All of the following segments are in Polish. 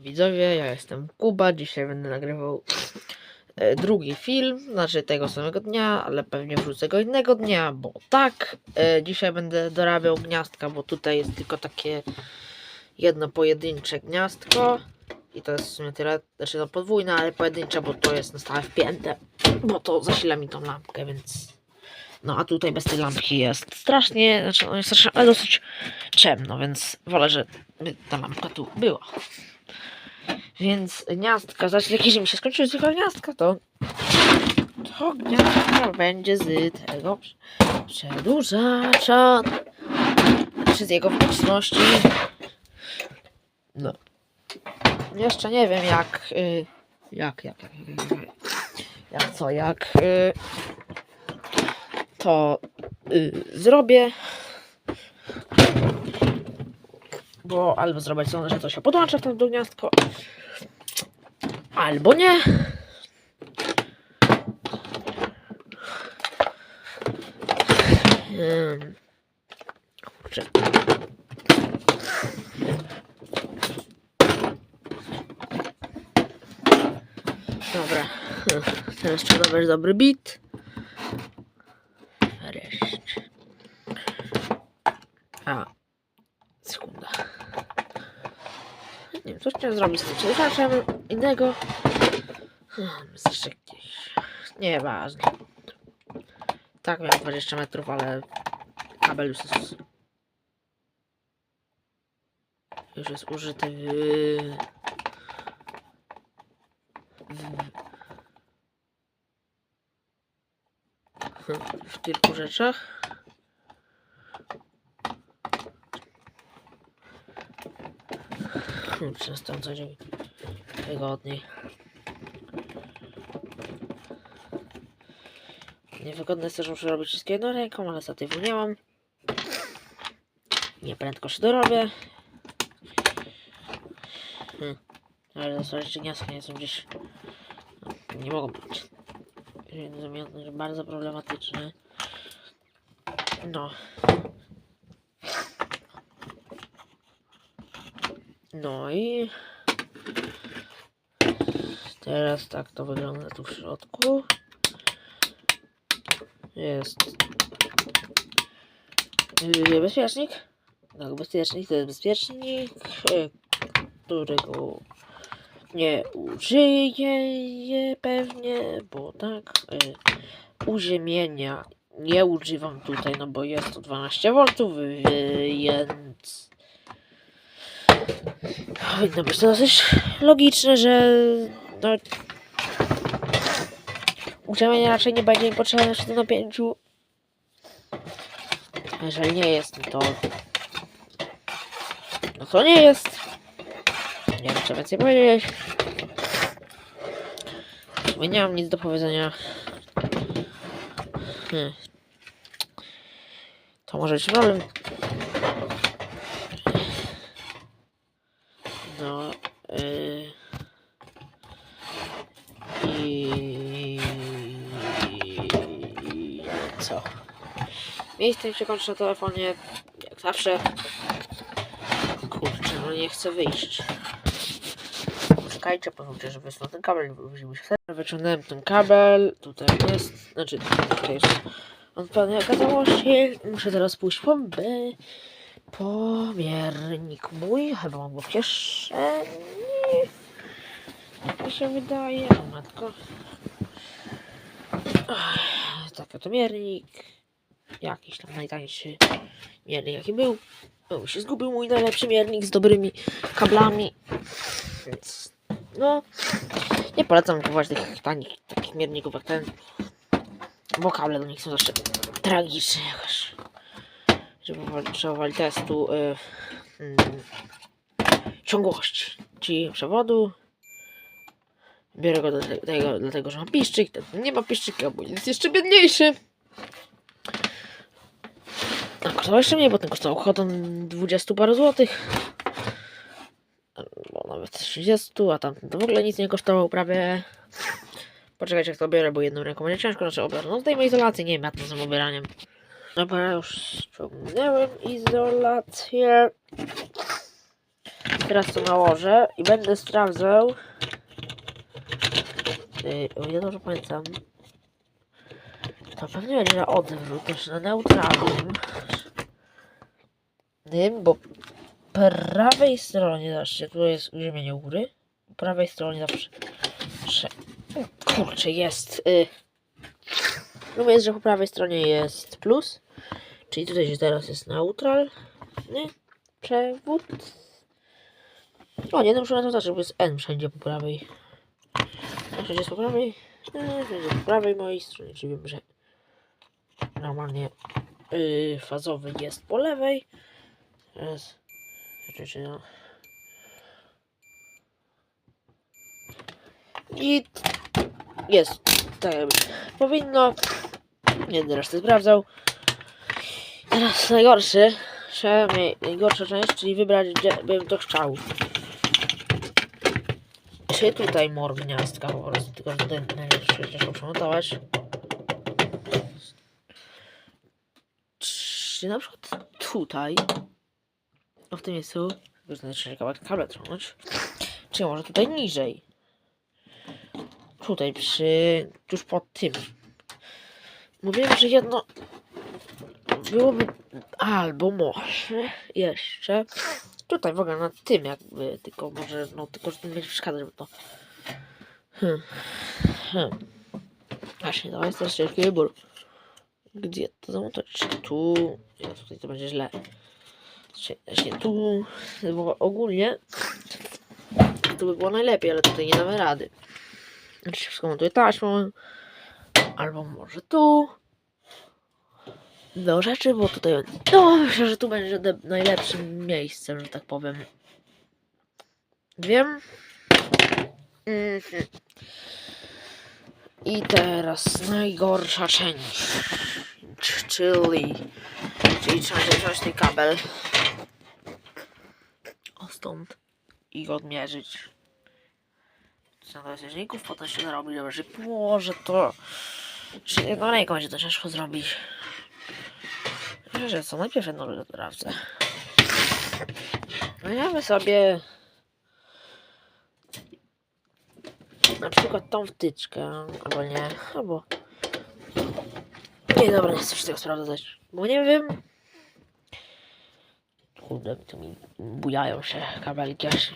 Widzowie, ja jestem Kuba. Dzisiaj będę nagrywał e, drugi film, znaczy tego samego dnia, ale pewnie wrzucę go innego dnia, bo tak. E, dzisiaj będę dorabiał gniazdka, bo tutaj jest tylko takie jedno pojedyncze gniazdko. I to jest w sumie tyle, znaczy no podwójne, ale pojedyncze, bo to jest na stałe wpięte, bo to zasila mi tą lampkę, więc... No a tutaj bez tej lampki jest strasznie, znaczy no jest strasznie, ale dosyć ciemno, więc wolę, żeby ta lampka tu była. Więc gniazdka, znaczy jakieś mi się skończyły zwykłe gniazdka, to to gniazdka będzie z tego prze- przedłużacza, czy z jego własności. No. Jeszcze nie wiem jak, y, jak, jak, jak, jak, co, jak y, to y, zrobię. Bo albo zrobić to, że to się podłącza w to gniazdko, albo nie. Kurczę. Dobra. Teraz trzeba dobrać dobry. Wreszcie. A. Sekunda. Nie wiem, co chciałem zrobić z tym innego. Jeszcze gdzieś. Nieważne. Tak, miałem 20 metrów, ale kabel już jest. Już jest użyty w. w, w kilku rzeczach. Przez tam co dzień. Niewygodne jest też, że muszę robić wszystkie jedną ręką, ale statywu nie mam. Nie prędko się dorobię. Hmm. Ale jeszcze gniazdka nie są gdzieś... No, nie mogą być. Że bardzo problematyczne. No. No i... Teraz tak to wygląda tu w środku. Jest bezpiecznik. Tak, bezpiecznik to jest bezpiecznik, którego nie użyję pewnie, bo tak. Yy, uziemienia nie używam tutaj, no bo jest to 12 V, więc powinno być to dosyć logiczne, że no, uziemienie raczej nie będzie mi potrzebne przy tym napięciu. Jeżeli nie jest, no to no to nie jest. Nie wiem, co więcej powiedzieć. Sumie nie mam nic do powiedzenia. Hmm. To może być problem. No. Yy. Miejsce mi się kończy na telefonie. Jak zawsze. Kurczę, no nie chcę wyjść. Czekajcie, pozwólcie, że wysunę ten kabel, musimy się Wyciągnąłem ten kabel, tutaj jest, znaczy tutaj jest on pełnej okazałości. Muszę teraz pójść po B. Pomiernik mój, chyba mam go w kieszeni. Jak się wydaje, matko. Taki oto miernik. Jakiś tam najtańszy miernik jaki był. No, się zgubił mój najlepszy miernik z dobrymi kablami. Więc no, nie polecam kupować tych tanich takich mierników jak ten. Bo kable do nich są zawsze tragiczne jakoś. Żeby potrzebowali testu y, mm, ciągłości, przewodu. Biorę go do te- tego, dlatego, że mam piszczyk, ten nie ma piszczyka, bo jest jeszcze biedniejszy. A kosztował jeszcze mniej, bo ten kosztował ochotą 20 paru złotych. Bo nawet 30, a tamten to w ogóle nic nie kosztował prawie. Poczekajcie jak to biorę, bo jedną ręką będzie ciężko, znaczy obiorę. No zdejmę izolację, nie wiem jak to z obieraniem. Dobra, już ściągnąłem izolację. Teraz to nałożę i będę sprawdzał. Yy, o ile dobrze pamiętam. To pewnie będzie na odwrót, też na neutralnym. Nym, bo prawej stronie, zobaczcie, tu jest uziemienie góry. Po prawej stronie zawsze. Prze... Kurczę, jest. Y... Mówię, że po prawej stronie jest plus. Czyli tutaj się teraz jest neutral. Nie? Przewód. O, nie, no muszę to znaczy, bo jest N wszędzie po prawej. Wszędzie jest po prawej? Wszędzie po prawej mojej stronie, czyli wiem, że normalnie yy, fazowy jest po lewej. Teraz, no. I jest, tak jakby powinno. Nie będę reszty sprawdzał. Teraz najgorszy, najgorsza część, czyli wybrać gdzie bym to chciał. Czy tutaj mor gniazdka po prostu, tylko że tutaj najlepsze rzeczy przemontować. Czy na przykład tutaj, o w tym miejscu, już znaczy kawałek kabel trąć, czy może tutaj niżej? Tutaj przy, tuż pod tym. Mówiłem, że jedno byłoby albo może jeszcze tutaj w ogóle nad tym jakby, tylko może, no tylko, że to nie będzie przeszkadzać, bo to hmm. Hmm. Właśnie, to jest też ciężki wybór. Gdzie to zamontować? Tu? Nie, tutaj to będzie źle. Czy właśnie tu, bo ogólnie to by było najlepiej, ale tutaj nie damy rady. Znaczy się wszystko montuje taśmą, albo może tu. Do rzeczy, bo tutaj. No, myślę, że tu będzie najlepszym miejscem, że tak powiem. Wiem. Mhm. I teraz najgorsza część. Czyli. Czyli trzeba wziąć ten kabel. O stąd. I go odmierzyć. Co to jest jeźdźników, potem się narobi, że położę to. Czy jedną ręką będzie to ciężko zrobić. Że co, najpierw jedną sprawdzę. Weźmiemy sobie na przykład tą wtyczkę, albo nie, albo nie, dobra, nie chcę już tego sprawdzać, bo nie wiem. Kurde, tu mi bujają się kabelki aż,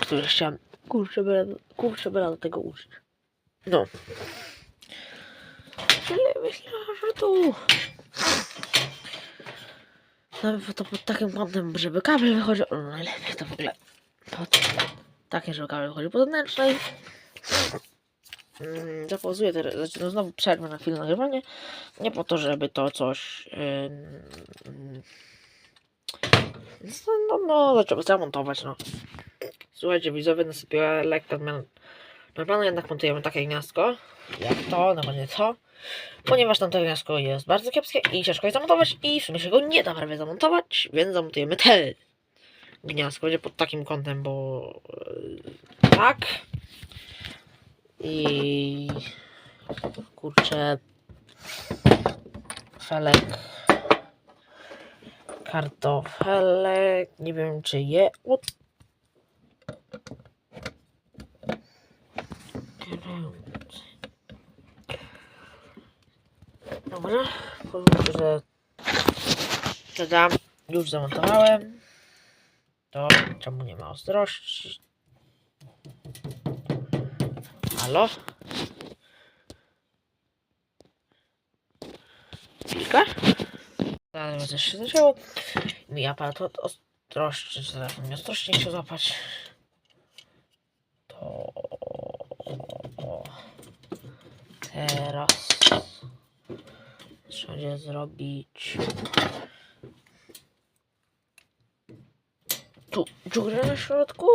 które chciałem, kurczę, byle, kurczę, byle do tego użyć. No. Czyli myślę, że tu nawet to pod takim kątem, żeby kabel wychodził. No najlepiej to w ogóle. Pod kabel wychodził po zewnętrznej. Zapauzuję teraz, znaczy no znowu przerwę na chwilę nagrywanie. Nie po to, żeby to coś. Yy, no, no, zacząłem zamontować, no. Słuchajcie, widzowie, nasypiła lekka odmiana. Na planu jednak montujemy takie gniazdko, jak to, no bo nie to. Ponieważ tamto gniazdko jest bardzo kiepskie i ciężko je zamontować i w sumie się go nie da prawie zamontować, więc zamontujemy te gniazdko. Będzie pod takim kątem, bo e, tak. I kurczę felek kartofelek nie wiem czy je od Dobra, pozwólcie, że dodam. Już zamontowałem. To czemu nie ma ostrości? Halo? Chwilkę. Zaraz też się zaczęło. Mi aparat od ostrości, czy zaraz mi ostrości nie chciał złapać. To... Teraz trzeba zrobić tu dziurę na środku.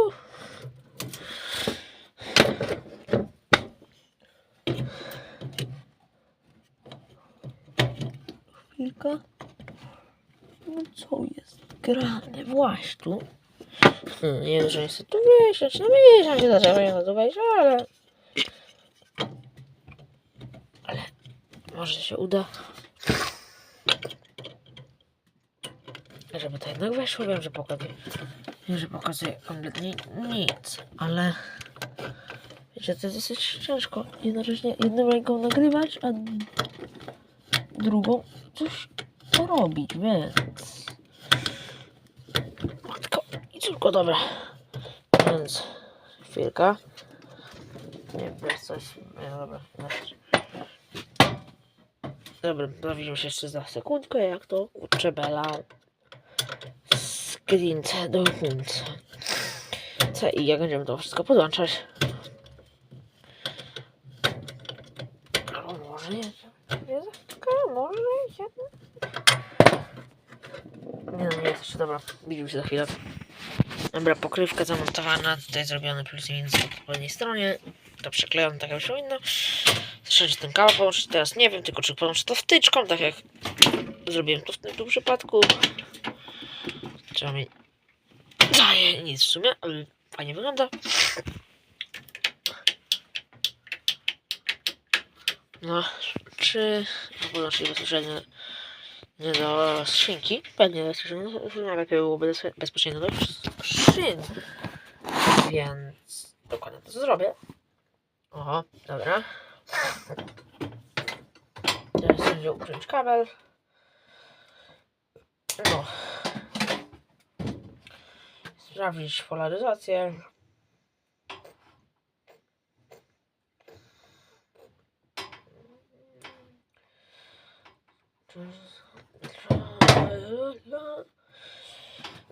Chwilka. No co jest grane? Właśnie tu. Hmm, nie wiem, że jest tu wyjść, no wyjść, się na to wejść, ale... Ale może się uda. Żeby to jednak weszło, wiem, że Nie, że pokazuję kompletnie nic, ale wiecie, to jest dosyć ciężko jednocześnie jedną ręką nagrywać, a drugą coś robić, więc... Matko i córko, dobra. Więc chwilka. Nie, jest coś... Nie, dobra. wystarczy. Dobra, bawimy się jeszcze za sekundkę, jak to kurczę bela. Skrince do końca. I jak będziemy to wszystko podłączać. Albo może nie. Może nie. No, jest jeszcze dobra. Widzimy się za chwilę. Dobra, pokrywka zamontowana, tutaj zrobiony plus i minus po poprzedniej stronie. To przeklejam tak jak powinno. Trzeba ten kabel połączyć, teraz nie wiem, tylko czy połączę to wtyczką, tak jak zrobiłem to w tym przypadku. Trzeba mi daje nic w sumie, ale fajnie wygląda. No, czy podłączyć bezpośrednio nie do skrzynki? Pewnie bezpośrednio, najlepiej byłoby bezpie- bezpośrednio do skrzyn. Więc dokładnie to zrobię. Oho, dobra. Teraz będzie ukręcić kabel. No. Sprawdzić polaryzację.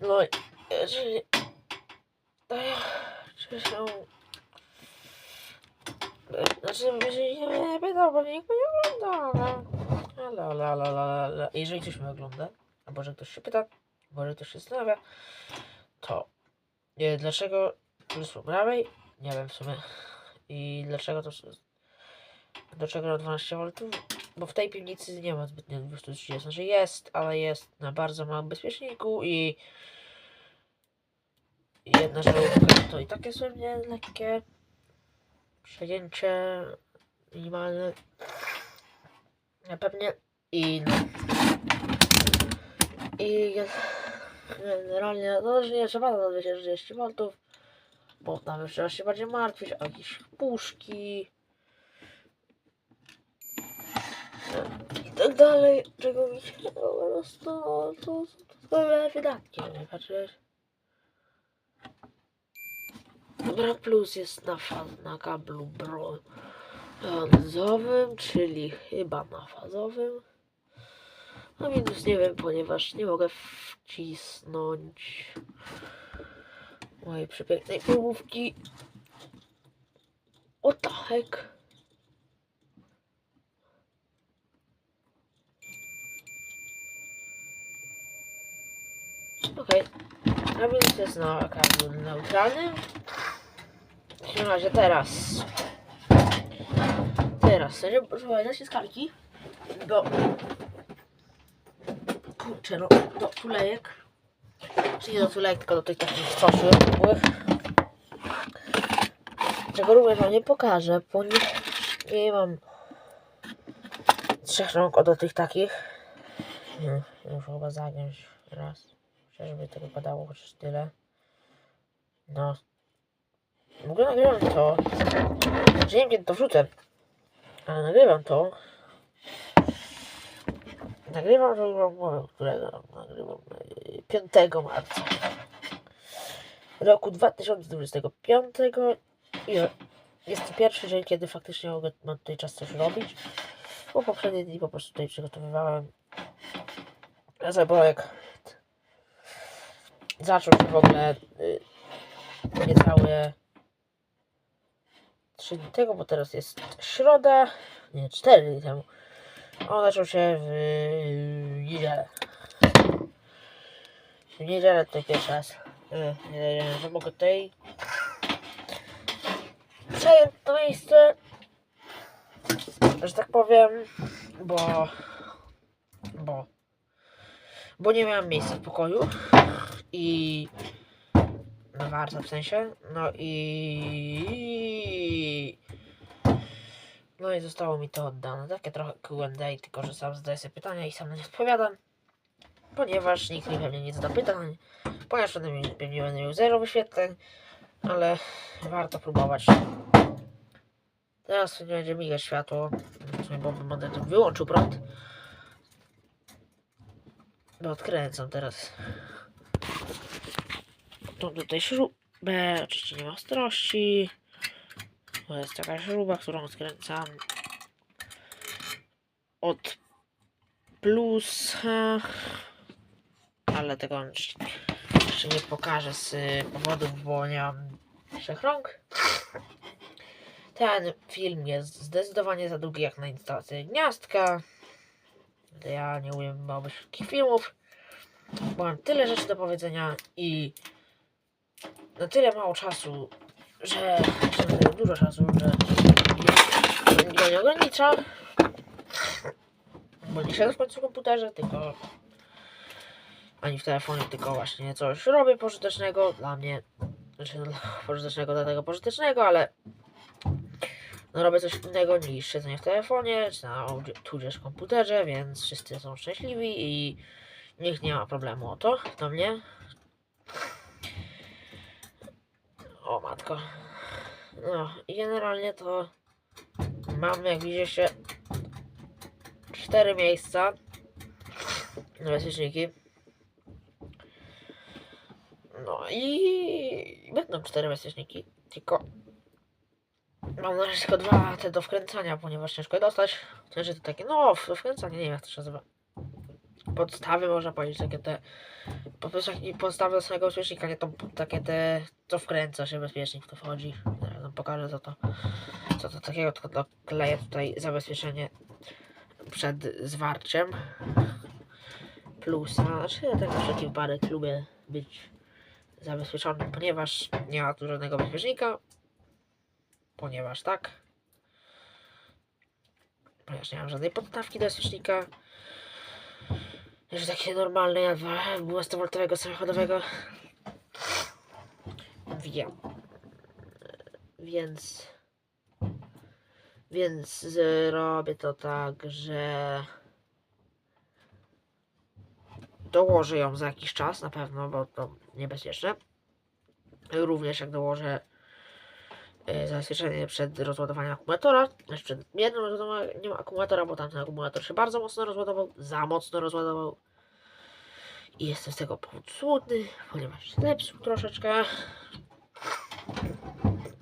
No, jeżeli... Czy się... Znaczy, jeżeli nie pytał, bo nikt nie ogląda, ale... Ale, ale, ale, ale. Jeżeli ktoś mnie ogląda, albo że ktoś się pyta, może ktoś się zastanawia, to nie, dlaczego po prawej? Nie wiem w sumie. I dlaczego to... Dlaczego na 12 V? Bo w tej piwnicy nie ma zbytnio 230. Znaczy jest, ale jest na bardzo małym bezpieczniku i... i jedna żarówka to i takie są mnie lekkie przejęcie minimalne. Na pewnie i no. I generalnie no, że nie trzeba na 230 V, bo tam już trzeba się bardziej martwić o jakieś puszki i tak dalej, czego mi się po prostu to, to, to wydatki, żeby patrzeć. Dobra, plus jest na, fa- na kablu brązowym, czyli chyba na fazowym. A minus nie wiem, ponieważ nie mogę wcisnąć mojej przepięknej. What the heck? Okej. A minus jest na kablu neutralnym. W takim razie teraz. Teraz, serio, słuchaj, naciskarki. Do... No, do tulejek. Czyli do tulejek, tylko do tych takich coszy małych. Czego również wam nie pokażę, ponieważ nie mam trzech rąk do tych takich. Nie, muszę chyba zagiąć raz. Żeby to wypadało chociaż tyle. No, w ogóle nagrywam to. Znaczy nie wiem to wrzucę. Ale nagrywam to. Nagrywam, głowę, którego nagrywam e, 5 marca. Roku 2025. I jest to pierwszy dzień, kiedy faktycznie mogę, mam tutaj czas coś robić. Bo poprzednie dni po prostu tutaj przygotowywałem. Jak zaczął się w ogóle y, niecałe 3 dni temu, bo teraz jest środa, nie, 4 dni temu. On zaczął się w niedzielę. W niedzielę tutaj pierwszy raz. y, Nie, że mogę tutaj przejąć to miejsce, że tak powiem, bo bo bo nie miałem miejsca w pokoju i na warta w sensie, no i no i zostało mi to oddane, takie trochę Q&A, tylko że sam zadaję sobie pytania i sam na nie odpowiadam, ponieważ nikt mi pewnie nie zada pytań, ponieważ miał, pewnie będę miał zero wyświetleń, ale warto próbować. Teraz nie będzie migać światło, bo będę to wyłączył prąd. Bo odkręcam teraz. Tu tutaj śrubę, oczywiście nie ma ostrości. To jest taka śruba, którą skręcam od plusa, ale tego jeszcze nie pokażę z powodów, bo nie mam trzech rąk. Ten film jest zdecydowanie za długi jak na instalację gniazdka. Ja nie umiem robić wszystkich filmów, bo mam tyle rzeczy do powiedzenia i na tyle mało czasu, że dużo czasu, że go nie ogranicza. Bo nie siedzę w końcu w komputerze, tylko ani w telefonie, tylko właśnie coś robię pożytecznego dla mnie. Znaczy no, pożytecznego dla tego pożytecznego, ale no robię coś innego niż siedzenie w telefonie, czy na tudzież komputerze, więc wszyscy są szczęśliwi i nikt nie ma problemu o to do mnie. O matko. No generalnie to mam jak widzicie cztery miejsca na bezpieczniki. No i będą cztery bezpieczniki, tylko mam na razie tylko dwa te do wkręcania, ponieważ ciężko je dostać. Znaczy to takie, no do wkręcania, nie wiem jak to się nazywa. Podstawy można powiedzieć, takie te po prostu takie podstawy do samego bezpiecznika, nie to takie te, co wkręca się bezpiecznik, to wchodzi. Zaraz wam pokażę co to, co to takiego, tylko dokleję tutaj zabezpieczenie przed zwarciem. Plusa, znaczy ja tak wszelki wypadek lubię być zabezpieczony, ponieważ nie ma tu żadnego bezpiecznika, ponieważ tak, ponieważ nie mam żadnej podstawki do bezpiecznika, że takie normalne jak 12V samochodowego wiem, więc więc zrobię to tak, że dołożę ją za jakiś czas na pewno, bo to niebezpieczne. Również jak dołożę e, zabezpieczenie przed rozładowaniem akumulatora, znaczy przed jednym rozładowaniem akumulatora, bo tamten akumulator się bardzo mocno rozładował, za mocno rozładował. I jestem z tego powodu smutny, ponieważ się zepsuł troszeczkę.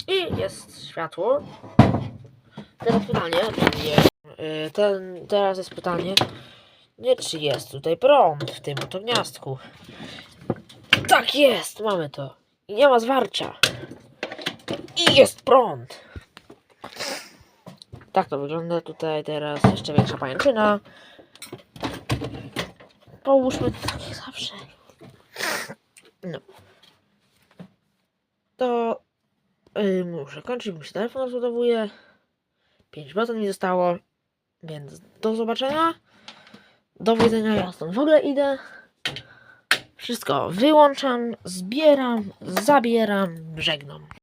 I jest światło. Teraz pytanie, yy, ten, teraz jest pytanie, nie czy jest tutaj prąd w tym oto gniazdku. Tak jest, mamy to. I nie ma zwarcia. I jest prąd. Tak to wygląda tutaj teraz. Jeszcze większa pajęczyna. Połóżmy tak zawsze. No. To yy, muszę kończyć, bo się telefon rozładowuje. 5% mi zostało, więc do zobaczenia. Do widzenia, ja stąd w ogóle idę. Wszystko wyłączam, zbieram, zabieram, żegnam.